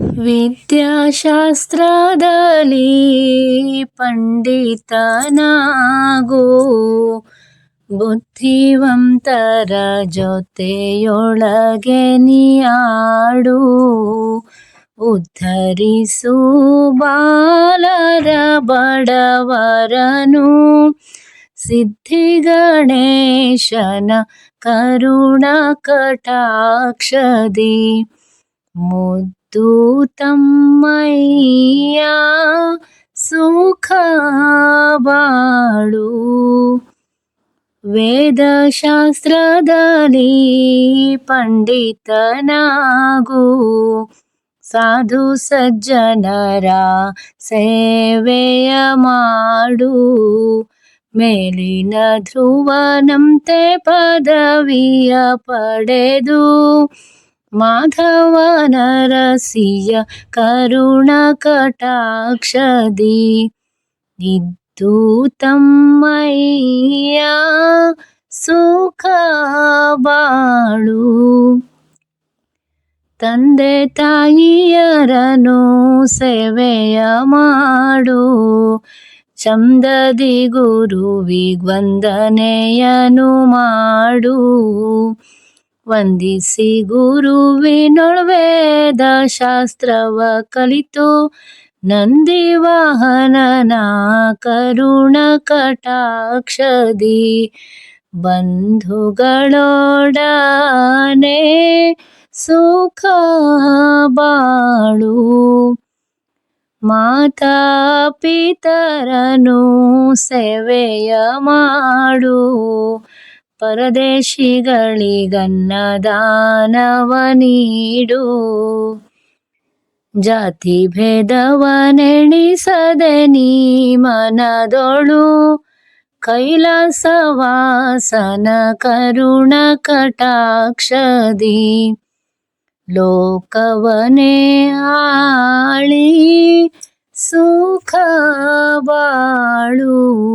ವಿದ್ಯಾಶಾಸ್ತ್ರದಲ್ಲಿ ಪಂಡಿತನಾಗೋ. ಬುದ್ಧಿವಂತರ ಜೊತೆಯೊಳಗೆ ನೀಡು ಉದ್ಧರಿಸು ಬಾಲರ ಬಡವರನು. ಸಿದ್ಧಿಗಣೇಶನ ಕರುಣ ಕಟಾಕ್ಷದಿ. ಮುದ್ದು ತಮ್ಮಯ್ಯ ಸುಖ ಬಾಳು ವೇದಶಾಸ್ತ್ರದಲ್ಲಿ ಪಂಡಿತನಾಗು ಸಾಧು ಸಜ್ಜನರ ಸೇವೆಯ ಮಾಡು. ಮೇಲಿನ ಧ್ರುವನಂತೆ ಪದವಿಯ ಪಡೆದು ಮಾಧವನ ರಸಿಯ ಕರುಣ ಕಟಾಕ್ಷದಿ. ಇದ್ದು ತಮ್ಮಯ್ಯ ಸುಖ ಬಾಳು. ತಂದೆ ತಾಯಿಯರನು ಸೇವೆಯ ಮಾಡು. ಚಂದದಿ ಗುರುವಿಗೊಂದನೆಯನು ಮಾಡು. ವಂದಿಸಿ ಗುರುವಿನೊಳ್ವೇದ ಶಾಸ್ತ್ರವ ಕಲಿತು ನಂದಿ ವಾಹನನ ಕರುಣ ಕಟಾಕ್ಷದಿ ಬಂಧುಗಳೊಡನೆ ಸುಖ ಬಾಳು. ಮಾತಾ ಪಿತರನು ಸೇವೆಯ ಮಾಡು. ಪರದೇಶಿಗಳಿಗನ್ನದಾನವ ನೀಡು ಜಾತಿ ಭೇದವನೆಣಿಸದೆ ನೀ ಮನದೊಳು. ಕೈಲಾಸವಾಸನ ಕರುಣ ಕಟಾಕ್ಷದಿ. ಲೋಕವನೇ ಆಳಿ ಸುಖ ಬಾಳು.